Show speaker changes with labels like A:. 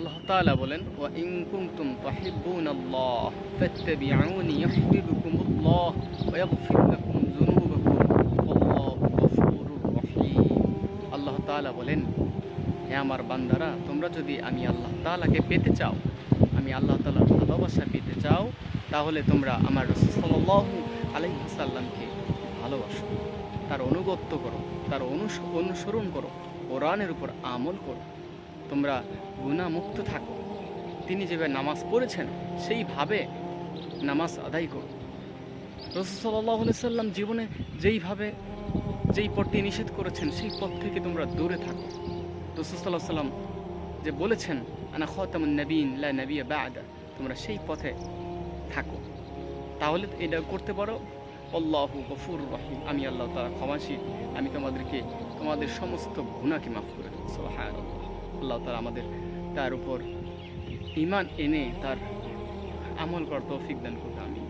A: আল্লাহ তাআলা বলেন, ওয়া ইন কুনতুম তুহিব্বুনাল্লাহ ফাত্তাবিউনি ইউহিব্বুকুমুল্লাহ ওয়া ইয়াগফির লাকুম যুনুবাকুম গফুরুর রহিম। আল্লাহ তাআলা বলেন, হে আমার বান্দারা, তোমরা যদি আমি আল্লাহ তাআলাকে পেতে চাও, আমি আল্লাহ তাআলার ভালোবাসা পেতে চাও, তাহলে তোমরা আমার সাল্লাল্লাহু আলাইহি সাল্লামকে ভালোবাসো। তার অনুগত্য করো, তার অনুস- অনুসরণ করো, কোরআনের উপর আমল করো। তোমরা গুণামুক্ত থাকো। তিনি যেভাবে নামাজ পড়েছেন সেইভাবে নামাজ আদায় করো। রসুল সাল্লাম জীবনে যেইভাবে যেই পথটি নিষেধ করেছেন, সেই পথ থেকে তোমরা দূরে থাকো। রসুল সাল্লাহ সাল্লাম যে বলেছেন, আনা খতামুন নবীন লা নবিয়া বাদা তোমরা সেই পথে থাকো। তাহলে এটা করতে পারো? আল্লাহু গফুর রহিম। আমি আল্লাহ তারা ক্ষমাশীল আমি তোমাদেরকে তোমাদের সমস্ত গুণাকে মাফ করে দেবো। সুবহান আল্লাহ তারা আমাদের তার উপর ইমান এনে তার আমল করার তৌফিক দান করবে আমি